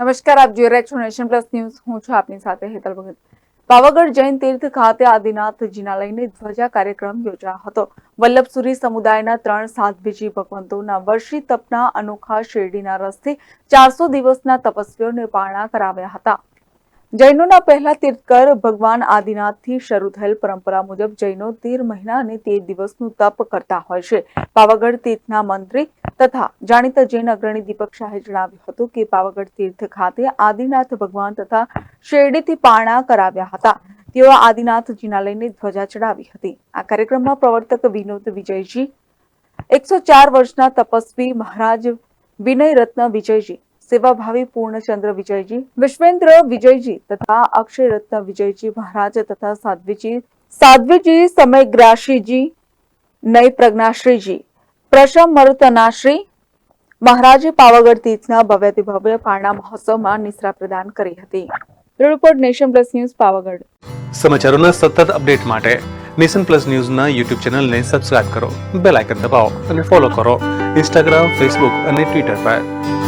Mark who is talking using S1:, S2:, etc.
S1: નમસ્કાર, આપ જોઈ રહ્યા નેશન પ્લસ ન્યૂઝ. હું છું આપની સાથે હેતલ ભગત. પાવાગઢ જૈન તીર્થ ખાતે આદિનાથજીના લઈને ધ્વજા કાર્યક્રમ યોજાયો હતો. વલ્લભસુરી સમુદાયના ત્રણ સાધ્વીજી ભગવંતોના વર્ષી તપના અનોખા શેરડીના રસથી ચારસો દિવસના તપસ્વીઓને પારણા કરાવ્યા હતા. જૈનોના પહેલા તીર્થકર ભગવાન આદિનાથથી શરૂ થયેલ પરંપરા મુજબ જૈનો તેર મહિના અને તેર દિવસનું તપ કરતા હોય છે. પાવાગઢ તીર્થના મંત્રી તથા જાણીતા જૈન અગ્રણી દીપક શાહે જણાવ્યું હતું કે પાવાગઢ તીર્થ ખાતે આદિનાથ ભગવાન તથા શેરડીથી પારણા કરાવ્યા હતા. તેઓ આદિનાથજીના લઈને ધ્વજા ચડાવી હતી. આ કાર્યક્રમમાં પ્રવર્તક વિનોદ વિજયજી, એકસો ચાર વર્ષના તપસ્વી મહારાજ વિનય રત્ન વિજયજી સેવાભાવી પૂર્ણચંદ્ર વિજયજી, વિશ્વેન્દ્ર વિજયજી તથા અક્ષય રત્ન વિજયજી મહારાજ તથા સાધ્વીજી સાધ્વીજી સમયગ્રાશીજી નય પ્રજ્ઞાશ્રીજી પ્રશમ મરુતનાશ્રી, મહારાજે પાવાગઢ તીર્થના ભવ્યથી ભવ્ય પારણા મહોત્સવમાં નિશ્રા પ્રદાન કરી હતી. Report nation plus news Pavagadh.
S2: સમાચારોના સતત અપડેટ માટે નેશન પ્લસ ન્યૂઝના યુટ્યુબ ચેનલને સબસ્ક્રાઇબ કરો, બેલ આઇકન દબાવો અને ફોલો કરો. ઇન્સ્ટાગ્રામ, ફેસબુક અને ટ્વિટર પર.